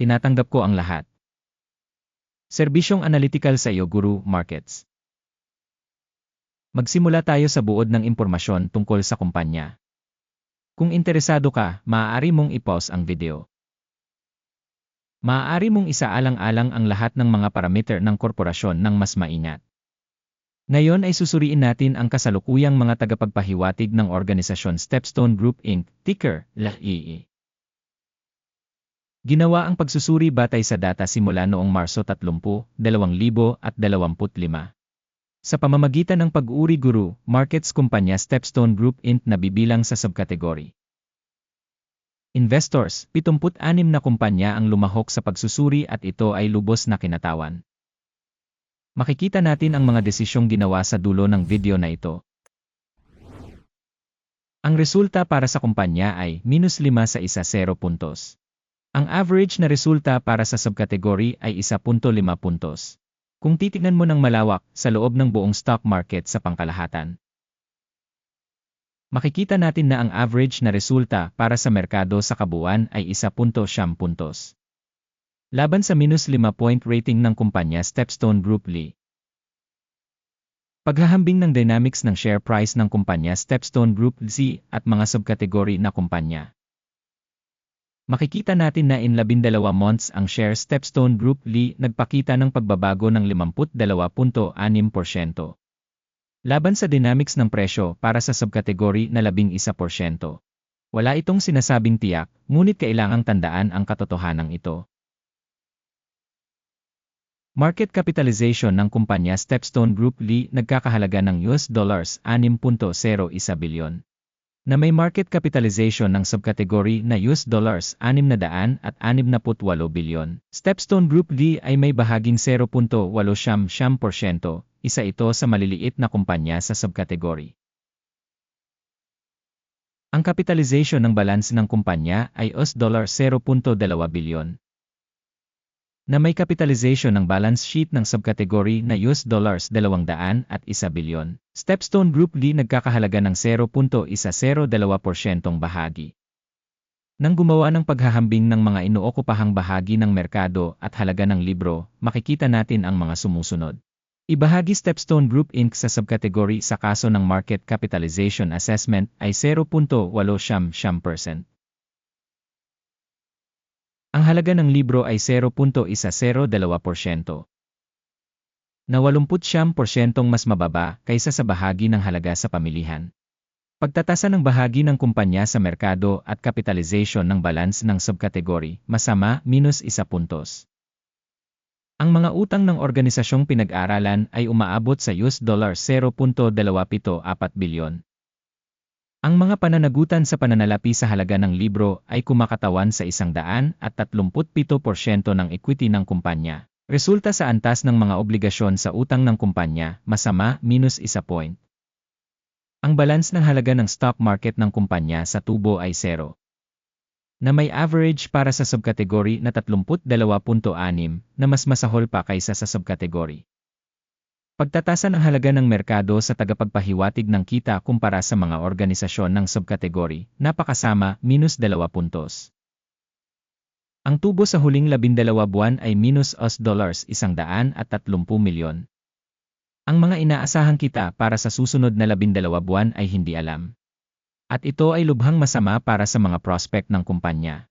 tinatanggap ko ang lahat. Serbisyong analytical sa iyo Guru Markets. Magsimula tayo sa buod ng impormasyon tungkol sa kumpanya. Kung interesado ka, maaari mong i-pause ang video. Maaari mong isaalang-alang ang lahat ng mga parameter ng korporasyon ng mas maingat. Ngayon ay susuriin natin ang kasalukuyang mga tagapagpahiwatig ng organisasyon Stepstone Group Inc., ticker, LAIE. Ginawa ang pagsusuri batay sa data simula noong Marso 30, 2025. Sa pamamagitan ng pag-uri guru, markets kumpanya Stepstone Group Inc. na bibilang sa subkategory. Investors, 76 na kumpanya ang lumahok sa pagsusuri at ito ay lubos na kinatawan. Makikita natin ang mga desisyong ginawa sa dulo ng video na ito. Ang resulta para sa kumpanya ay minus 5 sa isa 0 puntos. Ang average na resulta para sa subkategory ay 1.5 puntos. Kung titignan mo ng malawak sa loob ng buong stock market sa pangkalahatan. Makikita natin na ang average na resulta para sa merkado sa kabuuan ay 1.7 puntos. Laban sa minus 5-point rating ng kumpanya Stepstone Group Lee. Paghahambing ng dynamics ng share price ng kumpanya Stepstone Group Z at mga subkategory na kumpanya. Makikita natin na in 12 months ang share Stepstone Group Lee nagpakita ng pagbabago ng 52.6%. Laban sa dynamics ng presyo para sa subkategory na 11%. Wala itong sinasabing tiyak, ngunit kailangang tandaan ang katotohanan ito. Market capitalization ng kumpanya Stepstone Group Lee nagkakahalaga ng US dollars 6.01 bilyon. Na may market capitalization ng subkategory na US dollars 600 at 68 bilyon. Stepstone Group Lee ay may bahaging 0.85%, isa ito sa maliliit na kumpanya sa subkategory. Ang capitalization ng balance ng kumpanya ay US dollar 0.2 bilyon na may capitalization ng balance sheet ng subkategory na US dollars 200 at 1 bilyon. Stepstone Group D nagkakahalaga ng 0.102% bahagi. Nang gumawa ng paghahambing ng mga inuokupahang bahagi ng merkado at halaga ng libro, makikita natin ang mga sumusunod. Ibahagi Stepstone Group Inc. sa subkategory sa kaso ng market capitalization assessment ay 0.8 siyam ang halaga ng libro ay 0.102%. Na 80% mas mababa kaysa sa bahagi ng halaga sa pamilihan. Pagtatasa ng bahagi ng kumpanya sa merkado at capitalization ng balance ng subkategory, masama, minus 1 puntos. Ang mga utang ng organisasyong pinag-aralan ay umaabot sa US dollar 0.274 bilyon. Ang mga pananagutan sa pananalapi sa halaga ng libro ay kumakatawan sa isang daan at 37% ng equity ng kumpanya. Resulta sa antas ng mga obligasyon sa utang ng kumpanya, masama, minus isa point. Ang balance ng halaga ng stock market ng kumpanya sa tubo ay zero. Na may average para sa subkategory na 32.6 na mas masahol pa kaysa sa subkategory. Pagtatasa ng halaga ng merkado sa tagapagpahiwatig ng kita kumpara sa mga organisasyon ng subkategory, napakasama, minus 2 puntos. Ang tubo sa huling 12 buwan ay minus US dollars 130 milyon. Ang mga inaasahang kita para sa susunod na 12 buwan ay hindi alam. At ito ay lubhang masama para sa mga prospect ng kumpanya.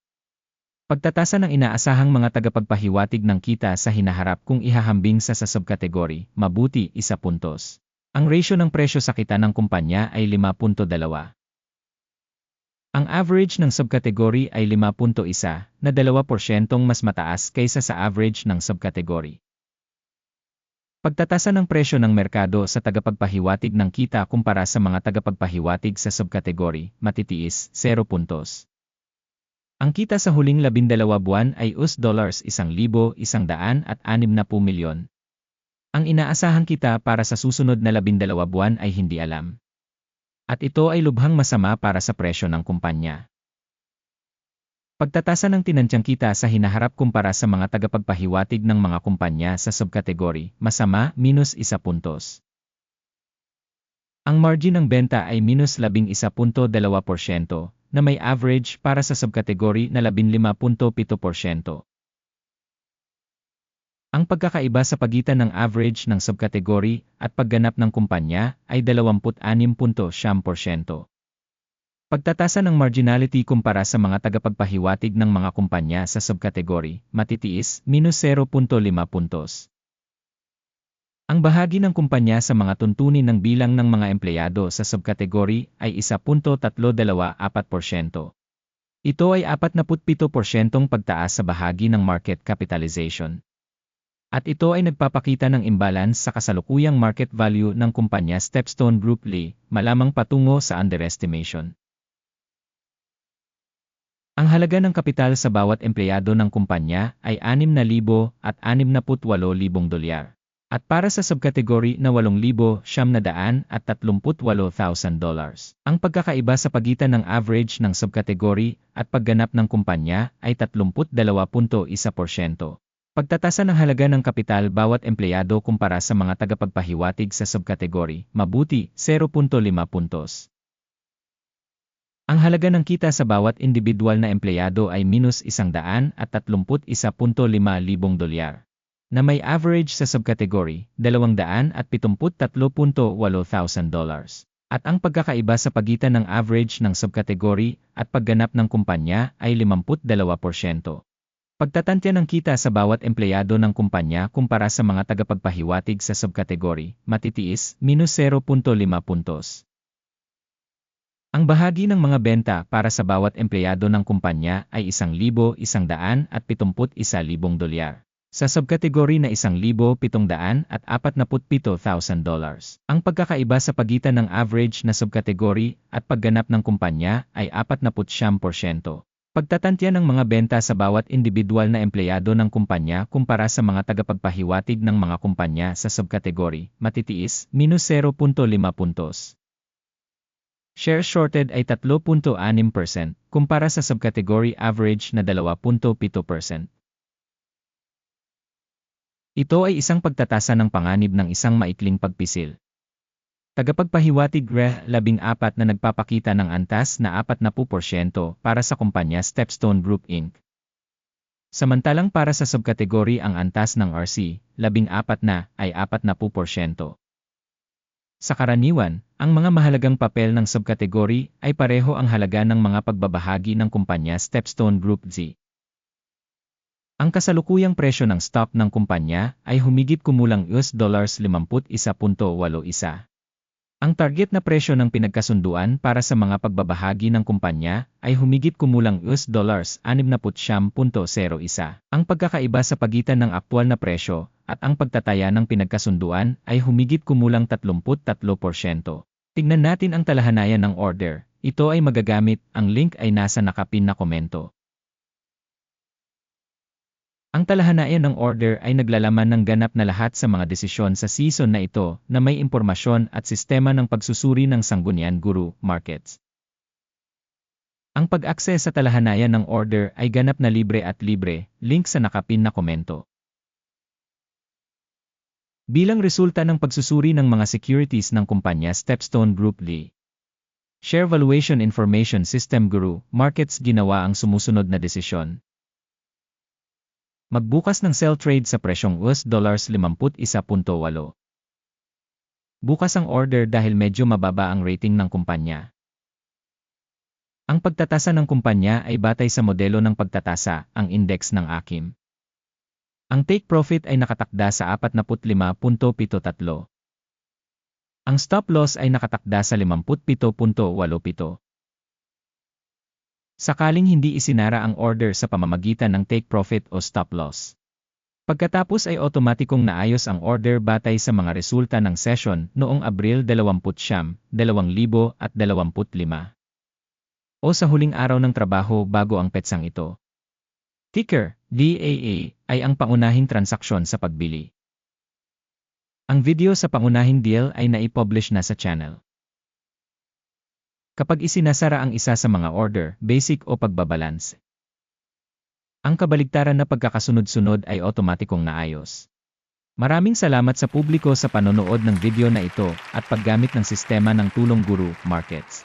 Pagtatasa ng inaasahang mga tagapagpahiwatig ng kita sa hinaharap kung ihahambing sa sa subkategory, mabuti, isa puntos. Ang ratio ng presyo sa kita ng kumpanya ay 5.2. Ang average ng subkategory ay 5.1, na 2% mas mataas kaysa sa average ng subkategory. Pagtatasa ng presyo ng merkado sa tagapagpahiwatig ng kita kumpara sa mga tagapagpahiwatig sa subkategory, matitiis, 0 puntos. Ang kita sa huling labindalawa buwan ay US dollars 1,160 milyon. Ang inaasahan kita para sa susunod na labindalawa buwan ay hindi alam. At ito ay lubhang masama para sa presyo ng kumpanya. Pagtatasa ng tinantyang kita sa hinaharap kumpara sa mga tagapagpahiwatig ng mga kumpanya sa subkategory, masama, minus isa puntos. Ang margin ng benta ay minus 11.2%, na may average para sa subkategory na 15.7%. Ang pagkakaiba sa pagitan ng average ng subkategory at pagganap ng kumpanya ay 26.7%. Pagtatasa ng marginality kumpara sa mga tagapagpahiwatig ng mga kumpanya sa subkategory, matitiis, minus 0.5 puntos. Ang bahagi ng kumpanya sa mga tuntunin ng bilang ng mga empleyado sa subkategory ay 1.324%. Ito ay 47% pagtaas sa bahagi ng market capitalization. At ito ay nagpapakita ng imbalance sa kasalukuyang market value ng kumpanya Stepstone Group Lee, malamang patungo sa underestimation. Ang halaga ng kapital sa bawat empleyado ng kumpanya ay 6,000 at 68,000 dolyar. At para sa subkategory na 8,000 siyam na daan at 38,000 dollars. Ang pagkakaiba sa pagitan ng average ng subkategory at pagganap ng kumpanya ay 32.1%. Pagtatasa ng halaga ng kapital bawat empleyado kumpara sa mga tagapagpahiwatig sa subkategory, mabuti, 0.5 puntos. Ang halaga ng kita sa bawat individual na empleyado ay minus 131.5 libong dolyar. Na may average sa subkategory, 273.8 thousand dollars. At ang pagkakaiba sa pagitan ng average ng subkategory at pagganap ng kumpanya ay 52%. Pagtatantya ng kita sa bawat empleyado ng kumpanya kumpara sa mga tagapagpahiwatig sa subkategory, matitiis, minus 0.5 puntos. Ang bahagi ng mga benta para sa bawat empleyado ng kumpanya ay 1,171,000 dolyar. Sa subkategory na 1,747,000 dollars. Ang pagkakaiba sa pagitan ng average na subkategory at pagganap ng kumpanya ay 40%. Pagtatantya ng mga benta sa bawat individual na empleyado ng kumpanya kumpara sa mga tagapagpahiwatig ng mga kumpanya sa subkategory, matitiis, minus 0.5 puntos. Share shorted ay 3.6% kumpara sa subkategory average na 2.7%. Ito ay isang pagtatasa ng panganib ng isang maikling pagpisil. Tagapagpahiwatig RE 14 na nagpapakita ng antas na 40% para sa kumpanya Stepstone Group Inc. Samantalang para sa subkategory ang antas ng RC, 14 na ay 40%. Sa karaniwan, ang mga mahalagang papel ng subkategory ay pareho ang halaga ng mga pagbabahagi ng kumpanya Stepstone Group Z. Ang kasalukuyang presyo ng stock ng kumpanya ay humigit kumulang US dollars 51.81. Ang target na presyo ng pinagkasunduan para sa mga pagbabahagi ng kumpanya ay humigit kumulang US dollars 60.01. Ang pagkakaiba sa pagitan ng aktwal na presyo at ang pagtataya ng pinagkasunduan ay humigit kumulang 33%. Tignan natin ang talahanayan ng order. Ito ay magagamit, ang link ay nasa nakapin na komento. Ang talahanayan ng order ay naglalaman ng ganap na lahat sa mga desisyon sa season na ito na may impormasyon at sistema ng pagsusuri ng Sanggunian Guru Markets. Ang pag-access sa talahanayan ng order ay ganap na libre at libre, link sa nakapin na komento. Bilang resulta ng pagsusuri ng mga securities ng kumpanya Stepstone Group Lee, Share Valuation Information System Guru Markets ginawa ang sumusunod na desisyon. Magbukas ng sell trade sa presyong US dollars 51.8. Bukas ang order dahil medyo mababa ang rating ng kumpanya. Ang pagtatasa ng kumpanya ay batay sa modelo ng pagtatasa, ang index ng AKIM. Ang take profit ay nakatakda sa 45.73. Ang stop loss ay nakatakda sa 57.87. Sakaling hindi isinara ang order sa pamamagitan ng take profit o stop loss. Pagkatapos ay otomatikong naayos ang order batay sa mga resulta ng session noong Abril 20, 2025 o sa huling araw ng trabaho bago ang petsang ito. Ticker, DAA, ay ang pangunahing transaksyon sa pagbili. Ang video sa pangunahing deal ay naipublish na sa channel. Kapag isinasara ang isa sa mga order, basic o pagbabalance, ang kabaligtaran na pagkakasunod-sunod ay otomatikong naayos. Maraming salamat sa publiko sa panonood ng video na ito at paggamit ng sistema ng tulong guru, markets.